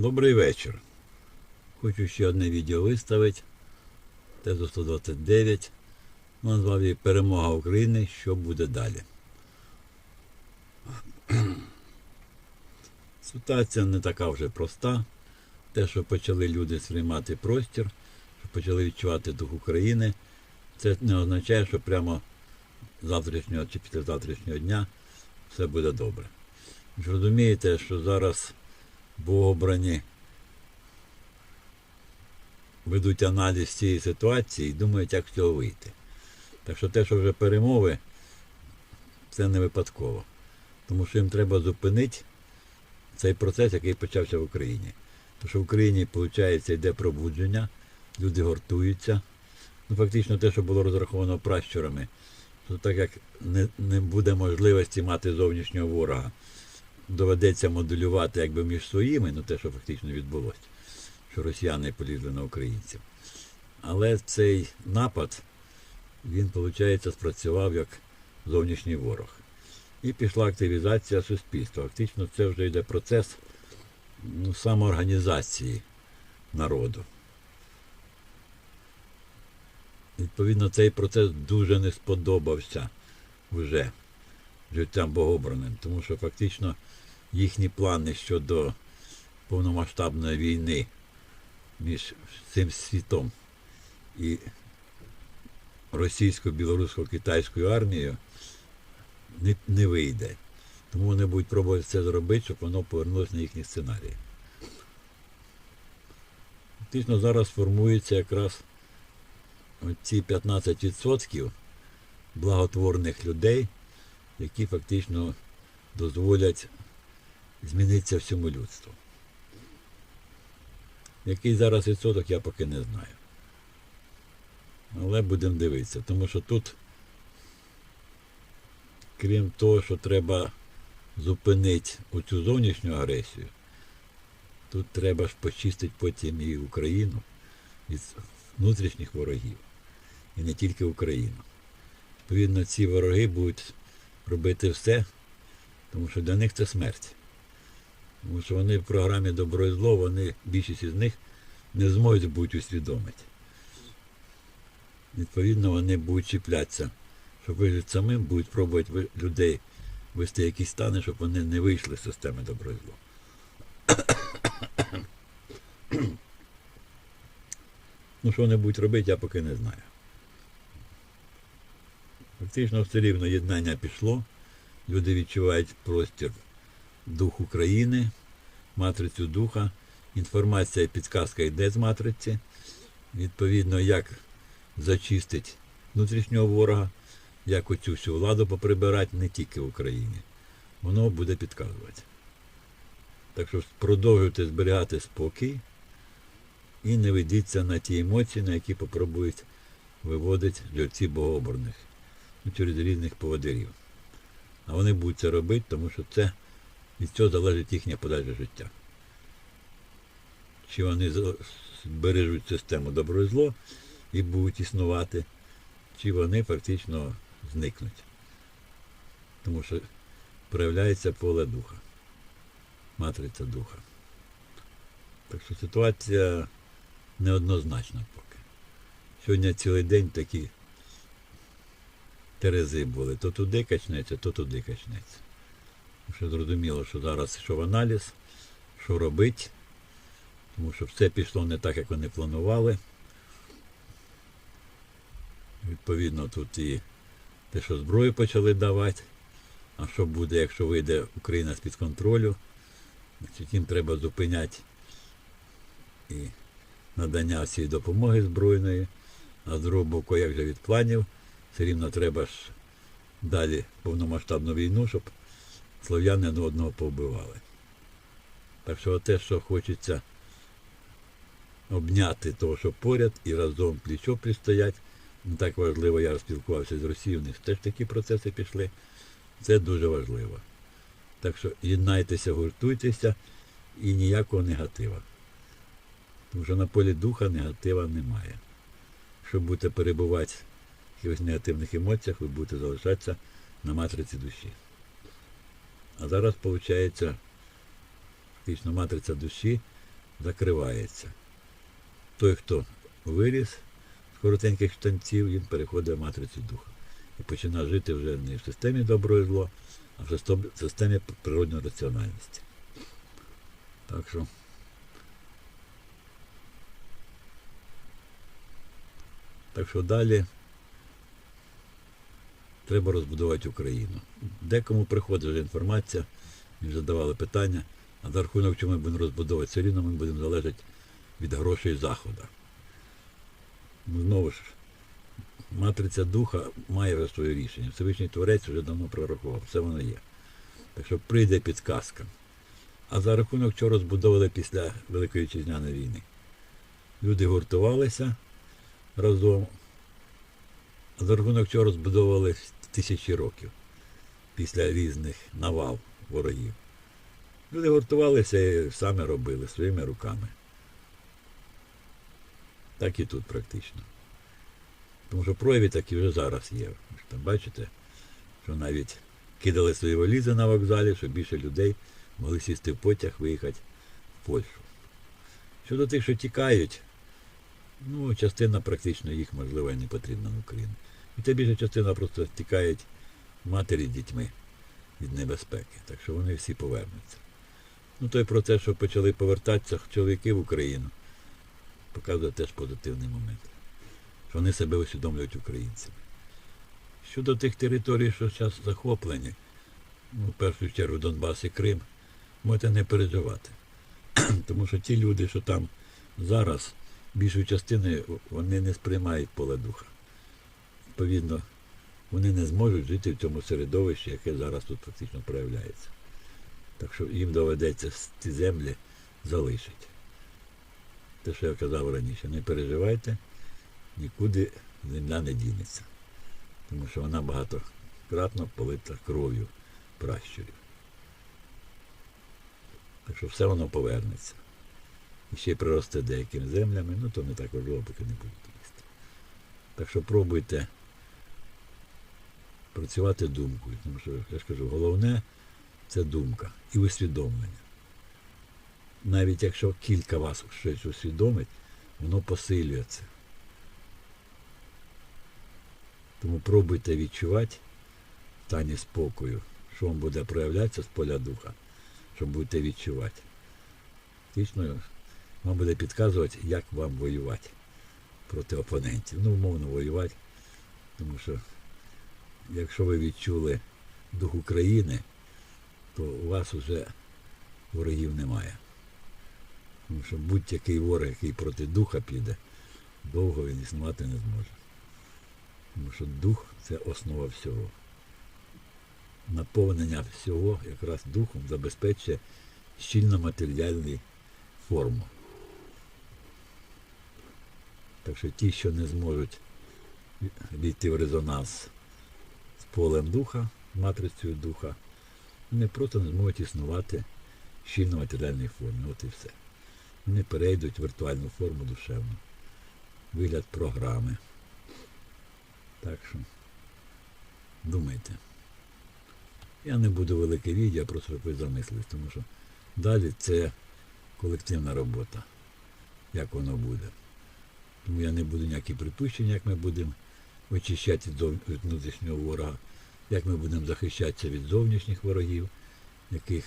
Добрий вечір. Хочу ще одне відео виставити. Тезу 129. Назвав її Перемога України. Що буде далі? Ситуація не така вже проста. Те, що почали люди сприймати простір, що почали відчувати дух України, це не означає, що прямо завтрашнього чи післязавтрашнього дня все буде добре. Ви розумієте, що зараз богобрані ведуть аналіз цієї ситуації і думають, як з цього вийти. Так що те, що вже перемови, це не випадково. Тому що їм треба зупинити цей процес, який почався в Україні. Тому що в Україні, виходить, йде пробудження, люди гуртуються. Ну, фактично те, що було розраховано пращурами, то так як не, не буде можливості мати зовнішнього ворога, доведеться моделювати якби між своїми, ну те, що фактично відбулося, що росіяни полізли на українців. Але цей напад, він, виходить, спрацював як зовнішній ворог. І пішла активізація суспільства. Фактично це вже йде процес ну, самоорганізації народу. Відповідно, цей процес дуже не сподобався вже життям богобраним, тому що фактично їхні плани щодо повномасштабної війни між цим світом і російсько-білорусько-китайською армією не, не вийде. Тому вони будуть пробувати це зробити, щоб воно повернулося на їхні сценарії. Фактично зараз формується якраз ці 15% благотворних людей, які фактично дозволять змінитися всьому людству. Який зараз відсоток, я поки не знаю. Але будемо дивитися, тому що тут, крім того, що треба зупинити оцю зовнішню агресію, тут треба ж почистити потім і Україну від внутрішніх ворогів. І не тільки Україну. Відповідно, ці вороги будуть робити все, тому що для них це смерть. Тому що вони в програмі Добро і зло, вони, більшість із них не зможуть бути усвідомити. Відповідно, вони будуть чіплятися, щоб вижити самим, будуть пробувати людей вести якісь стани, щоб вони не вийшли з системи добро і зло. Ну, що вони будуть робити, я поки не знаю. Фактично все рівно єднання пішло. Люди відчувають простір дух України, матрицю духа. Інформація підказка йде з матриці. Відповідно, як зачистити внутрішнього ворога, як оцю всю владу поприбирати не тільки в Україні. Воно буде підказувати. Так що продовжуйте зберігати спокій і не ведіться на ті емоції, на які попробують виводити льотці богообраних ну, через різних поводирів. А вони будуть це робити, тому що це від цього залежить їхнє подальше життя. Чи вони збережуть систему добро і зло і будуть існувати, чи вони фактично зникнуть. Тому що проявляється поле духа, матриця духа. Так що ситуація неоднозначна поки. Сьогодні цілий день такі терези були. То туди качнеться, то туди качнеться. Що зрозуміло, що зараз йшов аналіз, що робити, тому що все пішло не так, як вони планували. Відповідно, тут і те, що зброю почали давати. А що буде, якщо вийде Україна з-під контролю? Значить, їм треба зупиняти і надання цієї допомоги збройної, а з другого боку, як же від планів, все рівно треба ж далі повномасштабну війну, щоб слов'яни одного повбивали. Так що те, що хочеться обняти того, що поряд, і разом пліч опліч стоять, не так важливо, я спілкувався з Росією, в них теж такі процеси пішли. Це дуже важливо. Так що єднайтеся, гуртуйтеся і ніякого негатива. Тому що на полі духа негатива немає. Якщо будете перебувати в якихось негативних емоціях, ви будете залишатися на матриці душі. А зараз, виходить, фактично матриця душі закривається. Той, хто виріс з коротеньких штанців, він переходить в матрицю духа. І починає жити вже не в системі добро і зло, а в системі природньої раціональності. Так що. Так що далі треба розбудувати Україну. Декому приходить вже інформація, мені задавали питання, а за рахунок чому ми будемо розбудовувати, все рівно ми будемо залежати від грошей Заходу. Ну, знову ж, матриця духа має вже своє рішення. Всевишній Творець вже давно прорахував, все воно є. Так що прийде підказка. А за рахунок чого розбудовували після Великої Вітчизняної війни. Люди гуртувалися разом, а за рахунок чого розбудовували тисячі років після різних навал ворогів. Люди гуртувалися і самі робили своїми руками. Так і тут практично. Тому що прояви такі вже зараз є. Там бачите, що навіть кидали свої валізи на вокзалі, щоб більше людей могли сісти в потяг, виїхати в Польщу. Щодо тих, що тікають, ну, частина практично їх, можливо, і не потрібна в Україну. І та більша частина просто тікають матері з дітьми від небезпеки. Так що вони всі повернуться. Ну, той процес, що почали повертатися чоловіки в Україну, показує теж позитивний момент. Що вони себе усвідомлюють українцями. Щодо тих територій, що зараз захоплені, ну, в першу чергу Донбас і Крим, можете не переживати. Тому що ті люди, що там зараз, більшою частиною, вони не сприймають поле духа. Відповідно, вони не зможуть жити в цьому середовищі, яке зараз тут фактично проявляється. Так що їм доведеться ці землі залишити. Те, що я казав раніше, не переживайте, нікуди земля не дінеться. Тому що вона багатократно полита кров'ю пращурів. Так що все воно повернеться. І ще приросте деякими землями, ну то не так важливо, поки не будуть їсти. Так що пробуйте працювати думкою. Тому що, я ж кажу, головне це думка і усвідомлення. Навіть якщо кілька вас щось усвідомить, воно посилює це. Тому пробуйте відчувати в стані спокою, що вам буде проявлятися з поля духа, що будете відчувати. Фактично, вам буде підказувати, як вам воювати проти опонентів. Ну, умовно воювати, тому що якщо ви відчули дух України, то у вас вже ворогів немає. Тому що будь-який ворог, який проти духа піде, довго він існувати не зможе. Тому що дух це основа всього. Наповнення всього якраз духом забезпечує щільно матеріальну форму. Так що ті, що не зможуть війти в резонанс полем духа, матрицею духа, вони просто не зможуть існувати щільно матеріальній формі. От і все. Вони перейдуть в віртуальну форму душевну. Вигляд програми. Так що думайте. Я не буду велике відео, просто щоб ви замислились, тому що далі це колективна робота, як воно буде. Тому я не буду ніякі припущення, як ми будемо очищати від внутрішнього ворога, як ми будемо захищатися від зовнішніх ворогів, яких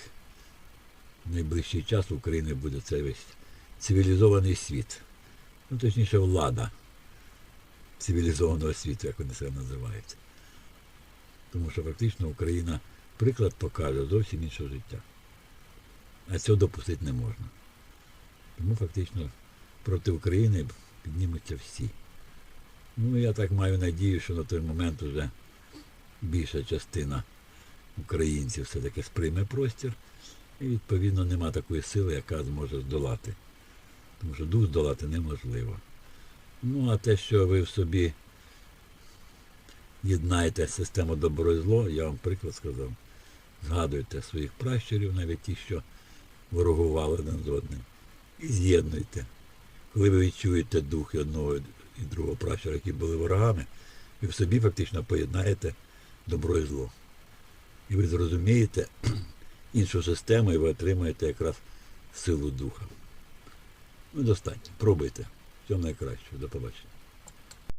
в найближчий час в Україні буде цей весь цивілізований світ. Ну, точніше, влада цивілізованого світу, як вони себе називають. Тому що фактично Україна приклад покаже зовсім інше життя. А цього допустити не можна. Тому фактично проти України піднімуться всі. Ну, я так маю надію, що на той момент вже більша частина українців все-таки сприйме простір. І відповідно нема такої сили, яка зможе здолати. Тому що дух здолати неможливо. Ну, а те, що ви в собі єднаєте систему добро і зло, я вам приклад сказав. Згадуйте своїх пращурів, навіть ті, що ворогували один з одним. І з'єднуйте. Коли ви відчуєте дух одного і другого пращура, які були ворогами, ви в собі фактично поєднаєте добро і зло. І ви зрозумієте іншу систему, і ви отримаєте якраз силу духа. Ну, достатньо. Пробуйте. Всього найкращого. До побачення.